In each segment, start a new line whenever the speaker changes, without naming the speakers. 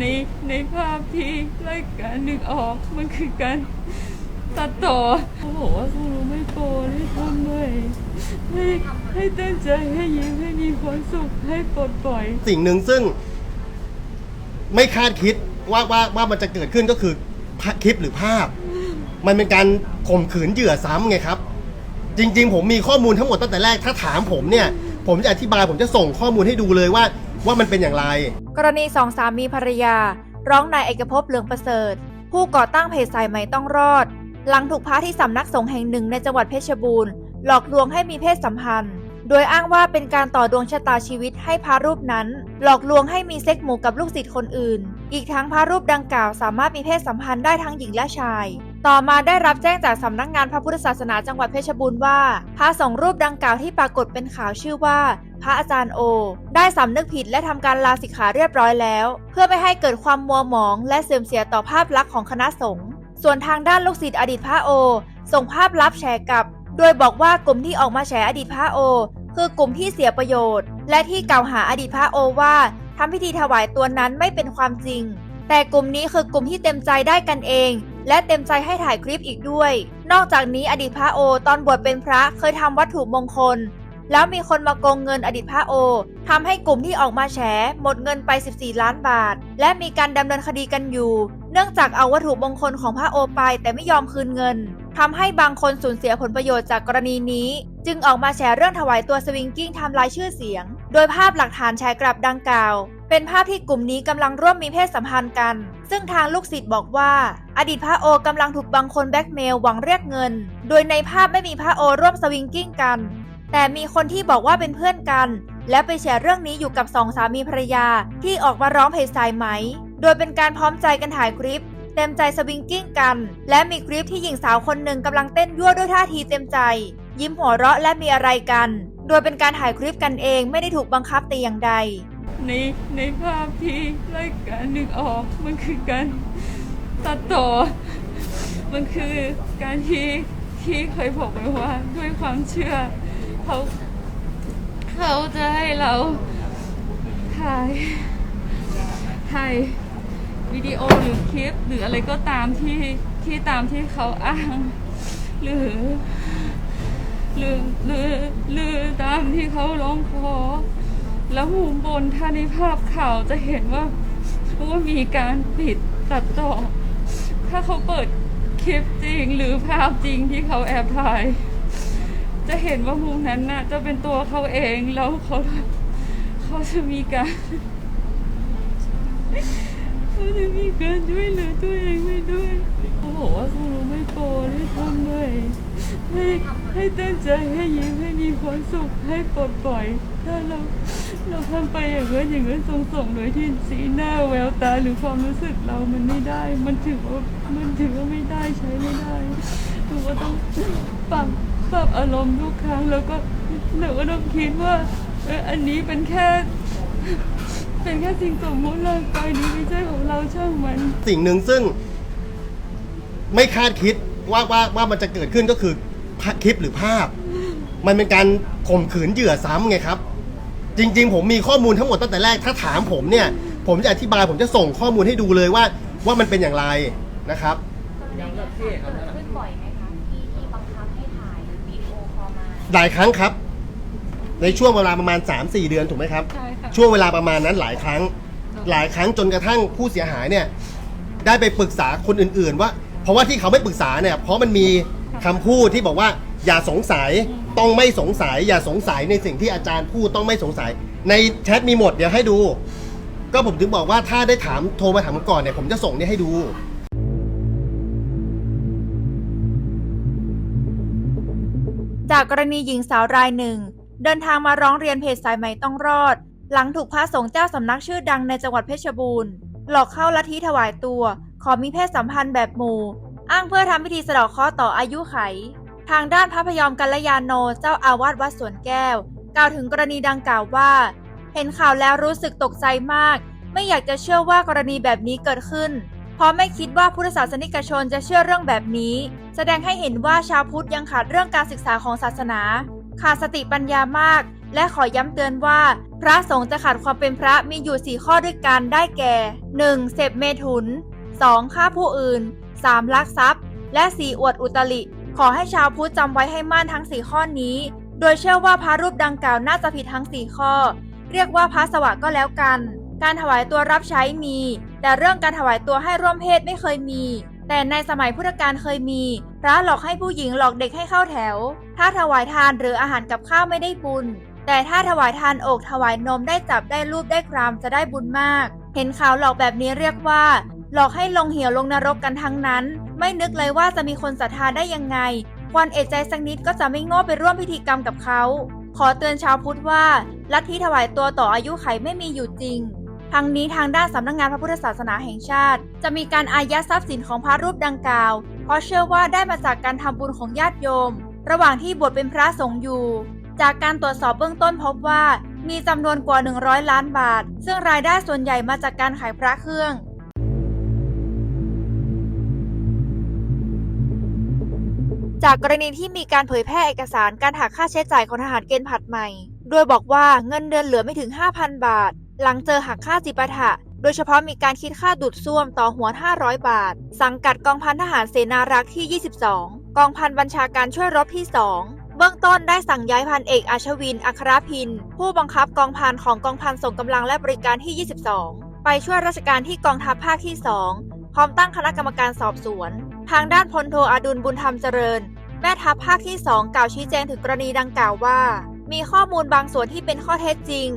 ในในภาพที่รายการนึกออกมันคือการตัดต่อเขาบอกว่าเขารู้ไม่โกรธให้ทำเลย ให้ให้ตั้งใจให้ยิ้มให้มีความสุขให้ปลดปล่อย
สิ่งหนึ่งซึ่งไม่คาดคิดว่าว่าว่ามันจะเกิดขึ้นก็คือคลิปหรือภาพ มันเป็นการข่มขืนเหยื่อซ้ำไงครับ จริง ๆ ผมมีข้อมูลทั้งหมดตั้งแต่แรกถ้าถามผมเนี่ย ผมจะอธิบายผมจะส่งข้อมูลให้ดูเลยว่า ว่ามันเป็นอย่างไร
กรณีสองสามีภรรยา ร้องนายเอกภพเหลืองประเสริฐ ผู้ก่อตั้งเพจสายไหมต้องรอด หลังถูกพระที่สำนักสงฆ์แห่งหนึ่งในจังหวัดเพชรบูรณ์หลอกลวงให้มีเพศสัมพันธ์ โดยอ้างว่าเป็นการต่อดวงชะตาชีวิตให้พระรูปนั้น หลอกลวงให้มีเซ็กหมู่กับลูกศิษย์คนอื่น อีกทั้งพระรูปดังกล่าวสามารถมีเพศสัมพันธ์ได้ทั้งหญิงและชาย ต่อมาได้รับแจ้งจากสำนักงานพระพุทธศาสนาจังหวัดเพชรบูรณ์ว่า พระสองรูปดังกล่าวที่ปรากฏเป็นข่าวชื่อว่า พระอาจารย์โอ ได้สำนึกผิดและทำการลาสิกขาเรียบร้อยแล้ว เพื่อไม่ให้เกิดความมัวหมอง และเสื่อมเสียต่อภาพลักษณ์ของคณะสงฆ์ส่วนทางด้านลูกศิษย์อดีตพระโอ ส่งภาพลับแชร์กับ โดยบอกว่ากลุ่มที่ออกมาแฉอดีตพระโอ คือกลุ่มที่เสียประโยชน์ และที่กล่าวหาอดีตพระโอว่าทำพิธีถวายตัวนั้นไม่เป็นความจริง แต่กลุ่มนี้คือกลุ่มที่เต็มใจได้กันเอง และเต็มใจให้ถ่ายคลิปอีกด้วย นอกจากนี้อดีตพระโอ ตอนบวชเป็นพระเคยทำวัตถุมงคล แล้วมีคนมาโกงเงินอดีตพระโอทำให้กลุ่มที่ออกมาแฉหมดเงินไป 14 ล้านบาท และมีการดำเนินคดีกันอยู่ เนื่องจากเอาวัตถุมงคลของพระโอไปแต่ไม่ยอมคืนเงินทำให้บางคนสูญเสียผลประโยชน์จากกรณีนี้ จึงออกมาแฉเรื่องถวายตัวสวิงกิ้งทำลายชื่อเสียง โดยภาพหลักฐานแชร์กลับดังกล่าว เป็นภาพที่กลุ่มนี้กำลังร่วมมีเพศสัมพันธ์กัน ซึ่งทางลูกศิษย์บอกว่า อดีตพระโอกำลังถูกบางคนแบ็กเมลหวังเรียกเงิน โดยในภาพไม่มีพระโอร่วมสวิงกิ้งกัน แต่มีคนที่บอกว่าเป็นเพื่อนกัน และไปแชร์เรื่องนี้อยู่กับสองสามีภรรยาที่ออกมาร้องเพจสายไหม โดยเป็นการพร้อมใจกันถ่ายคลิปเต็มใจสวิงกิ้งกัน และมีคลิปที่หญิงสาวคนหนึ่งกำลังเต้นยั่วด้วยท่าทีเต็มใจ ยิ้มหัวเราะและมีอะไรกัน โดยเป็นการถ่ายคลิปกันเองไม่ได้ถูกบังคับแต่อย่างใด
ในในภาพที่รายการนึกออกมันคือการตัดต่อ มันคือการที่ที่เคยบอกไว้ว่าด้วยความเชื่อเขาเขาจะให้เราถ่ายถ่ายวิดีโอหรือคลิปหรืออะไรก็ตามที่ที่ตามที่เขาอ้าง หรือหรือหรือหรือตามที่เขาร้องขอ แล้วมุมบนถ้าในภาพข่าวจะเห็นว่าว่ามีการปิดตัดต่อ ถ้าเขาเปิดคลิปจริงหรือภาพจริงที่เขาแอบถ่าย จะเห็นว่ามุมนั้นน่ะ จะเป็นตัวเขาเองแล้วเขาเขาจะมีการเขาจะมีการช่วยเหลือตัวเองไปด้วยเขาบอกว่าเขารู้ไม่โกรให้ทำเลยให้ให้ตั้งใจให้ยิ้มให้มีความสุขให้ปลดปล่อยถ้าเรา เราทำไปอย่างนั้นอย่างนั้นส่งๆโดยที่สีหน้าแววตาหรือความรู้สึกเรามันไม่ได้ มันถือว่ามันถือว่าไม่ได้ใช้ไม่ได้ถือว่าต้องปรับปรับอารมณ์ทุกครั้งแล้วก็เราก็ต้องคิดว่าเอออันนี้เป็นแค่เป็นแค่สิ่งสมมติร่างกายนี้ไม่ใช่ของเราช่างมัน
สิ่งหนึ่งซึ่ง ไม่คาดคิดว่าว่าว่ามันจะเกิดขึ้นก็คือคลิปหรือภาพ มันเป็นการข่มขืนเหยื่อซ้ำไงครับ จริง ๆ ผมมีข้อมูลทั้งหมดตั้งแต่แรกถ้าถามผมเนี่ย ผมจะอธิบายผมจะส่งข้อมูลให้ดูเลยว่าว่ามันเป็นอย่างไรนะครับ
ขึ้นบ่อยไหมคะที่ที่บังคับให้ถ่ายวิดีโอคอลมา
หลายครั้งครับ ในช่วงเวลาประมาณ 3-4 เดือนถูกไหมครับ
ใช่ค่ะ
ช่วงเวลาประมาณนั้นหลายครั้ง หลายครั้งจนกระทั่งผู้เสียหายเนี่ยได้ไปปรึกษาคนอื่น ๆ ว่า เพราะว่าที่เขาไม่ปรึกษาเนี่ยเพราะมันมีคำพูดที่บอกว่าอย่าสงสัย ต้องไม่สงสัยอย่าสงสัยในสิ่งที่อาจารย์พูดต้องไม่สงสัย ในแชทมีหมดเดี๋ยวให้ดู ก็ผมถึงบอกว่าถ้าได้ถามโทรมาถามผมก่อนเนี่ยผมจะส่งนี่ให้ดู
จากกรณีหญิงสาวรายหนึ่ง เดินทางมาร้องเรียนเพจสายไหมต้องรอด หลังถูกพระสงฆ์เจ้าสำนักชื่อดังในจังหวัดเพชรบูรณ์ หลอกเข้าลัทธิถวายตัว ขอมีเพศสัมพันธ์แบบหมู่ อ้างเพื่อทำพิธีสะเดาะเคราะห์ต่ออายุไข ทางด้านพระพยอมกัลยาโนเจ้าอาวาสวัดสวนแก้ว กล่าวถึงกรณีดังกล่าวว่า เห็นข่าวแล้วรู้สึกตกใจมาก ไม่อยากจะเชื่อว่ากรณีแบบนี้เกิดขึ้น เพราะไม่คิดว่าพุทธศาสนิกชนจะเชื่อเรื่องแบบนี้ แสดงให้เห็นว่าชาวพุทธยังขาดเรื่องการศึกษาของศาสนา ขาดสติปัญญามาก และขอย้ำเตือนว่า พระสงฆ์จะขาดความเป็นพระมีอยู่4ข้อด้วยกันได้แก่ 1. เสพเมถุน 2. ฆ่าผู้อื่น 3. ลักทรัพย์ และ 4. อวดอุตริ ขอให้ชาวพุทธจำไว้ให้มั่นทั้ง 4 ข้อนี้ โดยเชื่อว่าพระรูปดังกล่าวน่าจะผิดทั้ง 4 ข้อ เรียกว่าพระสวะก็แล้วกัน การถวายตัวรับใช้มี แต่เรื่องการถวายตัวให้ร่วมเพศไม่เคยมี แต่ในสมัยพุทธกาลเคยมี พระหลอกให้ผู้หญิงหลอกเด็กให้เข้าแถว ถ้าถวายทานหรืออาหารกับข้าวไม่ได้บุญ แต่ถ้าถวายทานอกถวายนมได้จับได้รูปได้ครามจะได้บุญมาก เห็นข่าวหลอกแบบนี้เรียกว่า หลอกให้ลงเหวลงนรกกันทั้งนั้น ไม่นึกเลยว่าจะมีคนศรัทธาได้ยังไง ควรเอะใจสักนิดก็จะไม่โง่ไปร่วมพิธีกรรมกับเขา ขอเตือนชาวพุทธว่า ลัทธิถวายตัวต่ออายุไขไม่มีอยู่จริงทั้งนี้ทางด้านสำนักงานพระพุทธศาสนาแห่งชาติ จะมีการอายัดทรัพย์สินของพระรูปดังกล่าว เพราะเชื่อว่าได้มาจากการทำบุญของญาติโยม ระหว่างที่บวชเป็นพระสงฆ์อยู่ จากการตรวจสอบเบื้องต้นพบว่า มีจำนวนกว่า 100 ล้านบาท ซึ่งรายได้ส่วนใหญ่มาจากการขายพระเครื่อง จากกรณีที่มีการเผยแพร่เอกสารการหักค่าใช้จ่ายของทหารเกณฑ์ผัดใหม่ โดยบอกว่าเงินเดือนเหลือไม่ถึง 5,000 บาท หลังเจอหักค่าจิปาถะ โดยเฉพาะมีการคิดค่าดูดซ่วมต่อหัว 500 บาท สังกัดกองพันทหารเสนารักษ์ที่ 22 กองพันบัญชาการช่วยรบที่ 2เบื้องต้นได้สั่งย้ายพันเอกอาชวิน อัครพิน ผู้บังคับกองพันของกองพันส่งกำลังและบริการที่ 22 ไปช่วยราชการที่กองทัพภาคที่ 2 พร้อมตั้งคณะกรรมการสอบสวน ทางด้านพลโทอดุลบุญธรรมเจริญ แม่ทัพภาคที่ 2 กล่าวชี้แจงถึงกรณีดังกล่าวว่า มีข้อมูลบางส่วนที่เป็นข้อเท็จจริง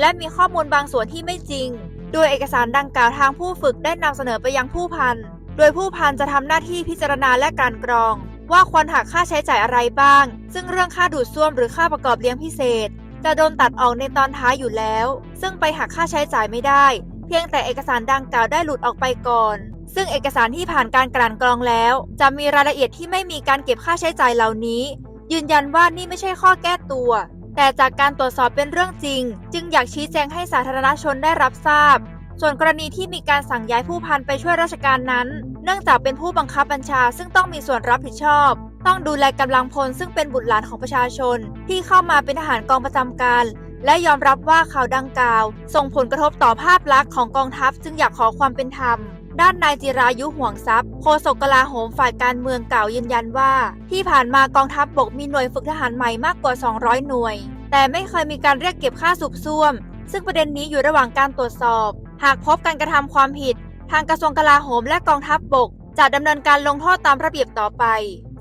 และมีข้อมูลบางส่วนที่ไม่จริง โดยเอกสารดังกล่าวทางผู้ฝึกได้นำเสนอไปยังผู้พัน โดยผู้พันจะทำหน้าที่พิจารณาและกลั่นกรอง ว่าควรหักค่าใช้จ่ายอะไรบ้าง ซึ่งเรื่องค่าดูดซ่วมหรือค่าประกอบเลี้ยงพิเศษ จะโดนตัดออกในตอนท้ายอยู่แล้ว ซึ่งไปหักค่าใช้จ่ายไม่ได้ พียงแต่เอกสารดังกล่าวได้หลุดออกไปก่อน ซึ่งเอกสารที่ผ่านการกลั่นกรองแล้ว จะมีรายละเอียดที่ไม่มีการเก็บค่าใช้จ่ายเหล่านี้ ยืนยันว่านี่ไม่ใช่ข้อแก้ตัว แต่จากการตรวจสอบเป็นเรื่องจริง จึงอยากชี้แจงให้สาธารณชนได้รับทราบ ส่วนกรณีที่มีการสั่งย้ายผู้พันไปช่วยราชการนั้น เนื่องจากเป็นผู้บังคับบัญชาซึ่งต้องมีส่วนรับผิดชอบ ต้องดูแลกำลังพลซึ่งเป็นบุตรหลานของประชาชน ที่เข้ามาเป็นทหารกองประจำการ และยอมรับว่าข่าวดังกล่าว ส่งผลกระทบต่อภาพลักษณ์ของกองทัพจึงอยากขอความเป็นธรรม ด้านนายจิรายุห่วงทรัพย์โฆษกกลาโหมฝ่ายการเมืองกล่าวยืนยันว่า ที่ผ่านมากองทัพบบกมีหน่วยฝึกทหารใหม่มากกว่า 200 หน่วย แต่ไม่เคยมีการเรียกเก็บค่าสูบซ่วม ซึ่งประเด็นนี้อยู่ระหว่างการตรวจสอบ หากพบการกระทำความผิด ทางกระทรวงกลาโหมและกองทัพบบก จะดำเนินการลงโทษตามระเบียบต่อไป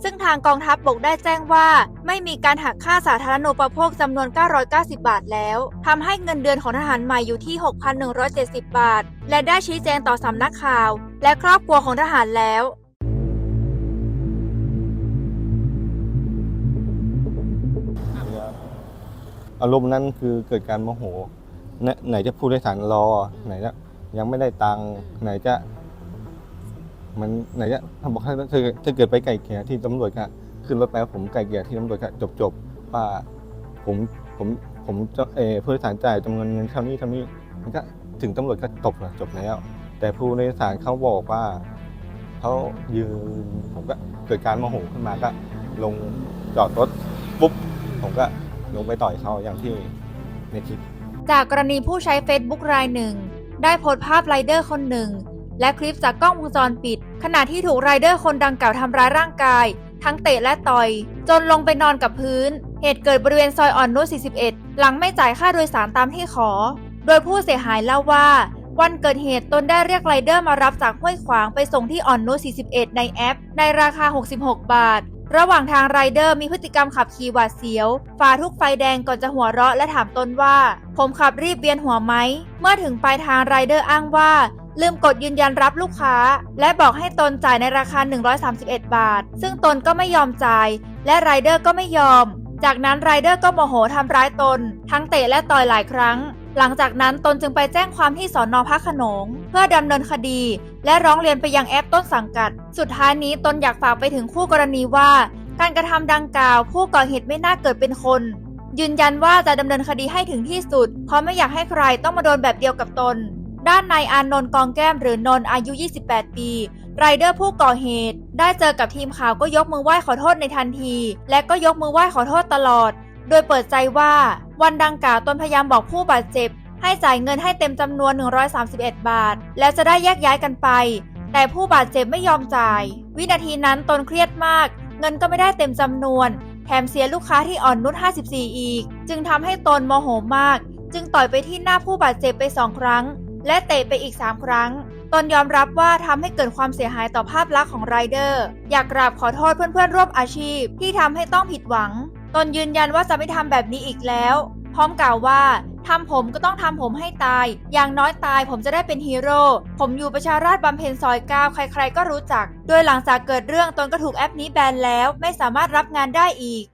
ซึ่งทางกองทัพบบกได้แจ้งว่า ไม่มีการหักค่าสาธารณูปโภคจำนวน 990 บาทแล้วทำให้เงินเดือนของทหารใหม่อยู่ที่ 6,170 บาท และได้ชี้แจงต่อสำนักข่าว และครอบครัวของทหารแล้ว
อารมณ์นั้นคือเกิดการโมโห ไหนจะผู้โดยสารรอ ไหนจะยังไม่ได้ตังค์ไหนจะ มันไหนจะถ้าบอกถ้าถ้ถ้าเกิดไปไก่เกลี่ยที่ตำรวจก็ขึ้นรถไปผมไก่เกลี่ยที่ตำรวจก็จบจบๆว่าผมผมผมจะเออผู้โดยสารจ่ายจำนวนเงินเท่านี้เท่านี้มันก็ถึงตำรวจก็จบแล้วจบแล้ว แต่ผู้โดยสารเขาบอกว่าเขายืนผมก็เกิดการโมโหขึ้นมาก็ ลงจอดรถปุ๊บผมก็ลงไปต่อยเขาอย่างที่ในคลิป
จากกรณีผู้ใช้ Facebook รายหนึ่ง ได้โพสต์ภาพไรเดอร์คนหนึ่ง และคลิปจากกล้องวงจรปิด ขณะที่ถูกไรเดอร์คนดังกล่าวทำร้ายร่างกาย ทั้งเตะและต่อย จนลงไปนอนกับพื้น เหตุเกิดบริเวณซอยอ่อนนุช41 หลังไม่จ่ายค่าโดยสารตามที่ขอ โดยผู้เสียหายเล่าว่า วันเกิดเหตุตนได้เรียกไรเดอร์มารับจากห้วยขวางไปส่งที่อ่อนนุช41 ในแอป ในราคา 66 บาท ระหว่างทางไรเดอร์มีพฤติกรรมขับขี่หวาดเสียวฝ่าทุกไฟแดงก่อนจะหัวเราะและถามตนว่า ผมขับรีบเวียนหัวไหม เมื่อถึงปลายทางไรเดอร์อ้างว่า ลืมกดยืนยันรับลูกค้า และบอกให้ตนจ่ายในราคา 131 บาท ซึ่งตนก็ไม่ยอมจ่าย และไรเดอร์ก็ไม่ยอม จากนั้นไรเดอร์ก็โมโหทำร้ายตน ทั้งเตะและต่อยหลายครั้ง หลังจากนั้นตนจึงไปแจ้งความที่สอนอพระขนง เพื่อดำเนินคดี และร้องเรียนไปยังแอปต้นสังกัด สุดท้ายนี้ตนอยากฝากไปถึงคู่กรณีว่า การกระทำดังกล่าว ผู้ก่อเหตุไม่น่าเกิดเป็นคนยืนยันว่าจะดำเนินคดีให้ถึงที่สุด เพราะไม่อยากให้ใครต้องมาโดนแบบเดียวกับตน ด้านนายอานนท์กองแก้มหรือนนท์อายุ 28 ปี ไรเดอร์ผู้ก่อเหตุ ได้เจอกับทีมข่าวก็ยกมือไหว้ขอโทษในทันที และก็ยกมือไหว้ขอโทษตลอด โดยเปิดใจว่าวันดังกล่าวตนพยายามบอกผู้บาดเจ็บ ให้จ่ายเงินให้เต็มจำนวน 131 บาท แล้วจะได้แยกย้ายกันไป แต่ผู้บาดเจ็บไม่ยอมจ่าย วินาทีนั้นตนเครียดมาก เงินก็ไม่ได้เต็มจำนวนแถมเสียลูกค้าที่อ่อนนุช54 อีก จึงทำให้ตนโมโหมาก จึงต่อยไปที่หน้าผู้บาดเจ็บไปสองครั้ง และเตะไปอีก 3 ครั้ง ตนยอมรับว่าทำให้เกิดความเสียหายต่อภาพลักษณ์ของไรเดอร์ อยากกราบขอโทษเพื่อนๆร่วมอาชีพที่ทำให้ต้องผิดหวัง ตนยืนยันว่าจะไม่ทำแบบนี้อีกแล้ว พร้อมกล่าวว่าทำผมก็ต้องทำผมให้ตาย อย่างน้อยตายผมจะได้เป็นฮีโร่ ผมอยู่ประชาราษฎร์บำเพ็ญซอยเก้าใครๆก็รู้จัก โดยหลังจากเกิดเรื่องตนก็ถูกแอปนี้แบนแล้ว ไม่สามารถรับงานได้อีก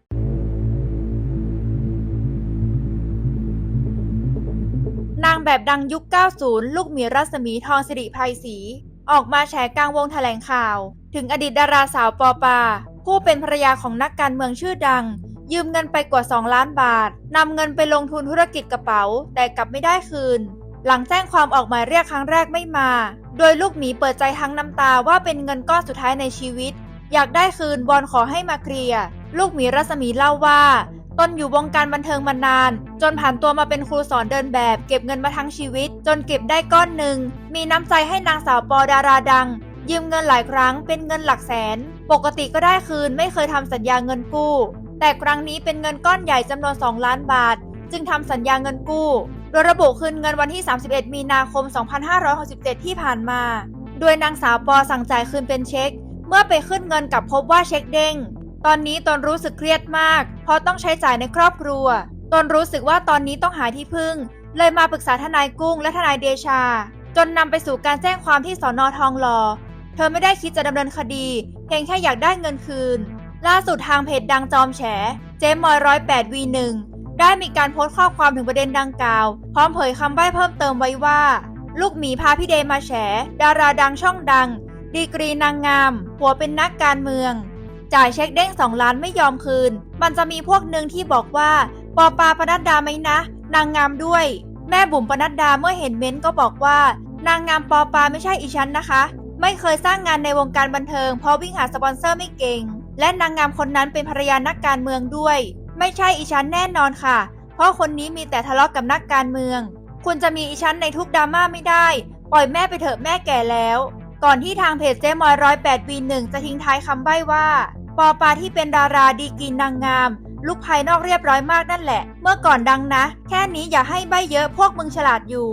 างแบบดังยุค 90 ลูกหมีรัศมีทองสิริไพรศรีออกมาแฉกลางวงแถลงข่าว ถึงอดีตดาราสาวปอปา ผู้เป็นภรรยาของนักการเมืองชื่อดัง ยืมเงินไปกว่า 2 ล้านบาทนำเงินไปลงทุนธุรกิจกระเป๋า แต่กลับไม่ได้คืน หลังแจ้งความออกหมายเรียกครั้งแรกไม่มา โดยลูกหมีเปิดใจทั้งน้ำตาว่าเป็นเงินก้อนสุดท้ายในชีวิต อยากได้คืนวอนขอให้มาเคลียร์ลูกหมีรัศมีเล่าว่า ตนอยู่วงการบันเทิงมานาน จนผ่านตัวมาเป็นครูสอนเดินแบบ เก็บเงินมาทั้งชีวิต จนเก็บได้ก้อนหนึ่ง มีน้ำใจให้นางสาวปอดาราดัง ยืมเงินหลายครั้งเป็นเงินหลักแสน ปกติก็ได้คืนไม่เคยทำสัญญาเงินกู้ แต่ครั้งนี้เป็นเงินก้อนใหญ่จำนวน 2 ล้านบาท จึงทำสัญญาเงินกู้โดยระบุคืนเงินวันที่ 31 มีนาคม 2567 ที่ผ่านมา โดยนางสาวปอสั่งจ่ายคืนเป็นเช็ค เมื่อไปขึ้นเงินกลับพบว่าเช็คเด้ง ตอนนี้ตนรู้สึกเครียดมาก เพราะต้องใช้จ่ายในครอบครัว ตนรู้สึกว่าตอนนี้ต้องหาที่พึ่ง เลยมาปรึกษาทนายกุ้งและทนายเดชา จนนำไปสู่การแจ้งความที่สอนอทองหล่อเธอไม่ได้คิดจะดำเนินคดี เพียงแค่อยากได้เงินคืน ล่าสุดทางเพจดังจอมแฉ เจมอยร้อยแปดวีหนึ่งได้มีการโพสต์ข้อความถึงประเด็นดังกล่าว พร้อมเผยคำใบ้เพิ่มเติมไว้ว่า ลูกหมีพาพี่เดมาแฉ ดาราดังช่องดัง ดีกรีนางงาม หัวเป็นนักการเมือง จ่ายเช็คเด้ง2ล้านไม่ยอมคืน มันจะมีพวกหนึ่งที่บอกว่า ปอปาปนัดดาไหมนะ นางงามด้วย แม่บุ๋มปนัดดาเมื่อเห็นเม้นต์ก็บอกว่า นางงามปอปาไม่ใช่อีฉันนะคะ ไม่เคยสร้างงานในวงการบันเทิง เพราะวิ่งหาสปอนเซอร์ไม่เก่ง และนางงามคนนั้นเป็นภรรยานักการเมืองด้วย ไม่ใช่อีฉันแน่นอนค่ะ เพราะคนนี้มีแต่ทะเลาะกับนักการเมือง คุณจะมีอีฉันในทุกดราม่าไม่ได้ ปล่อยแม่ไปเถอะแม่แก่แล้ว ก่อนที่ทางเพจเจ๊มอยร้อยแปดวีหนึ่งจะทิ้งท้ายคำใบ้ว่า ปอปาที่เป็นดาราดีกรีนางงาม ลูกภายนอกเรียบร้อยมากนั่นแหละ เมื่อก่อนดังนะ แค่นี้อย่าให้ใบ้เยอะพวกมึงฉลาดอยู่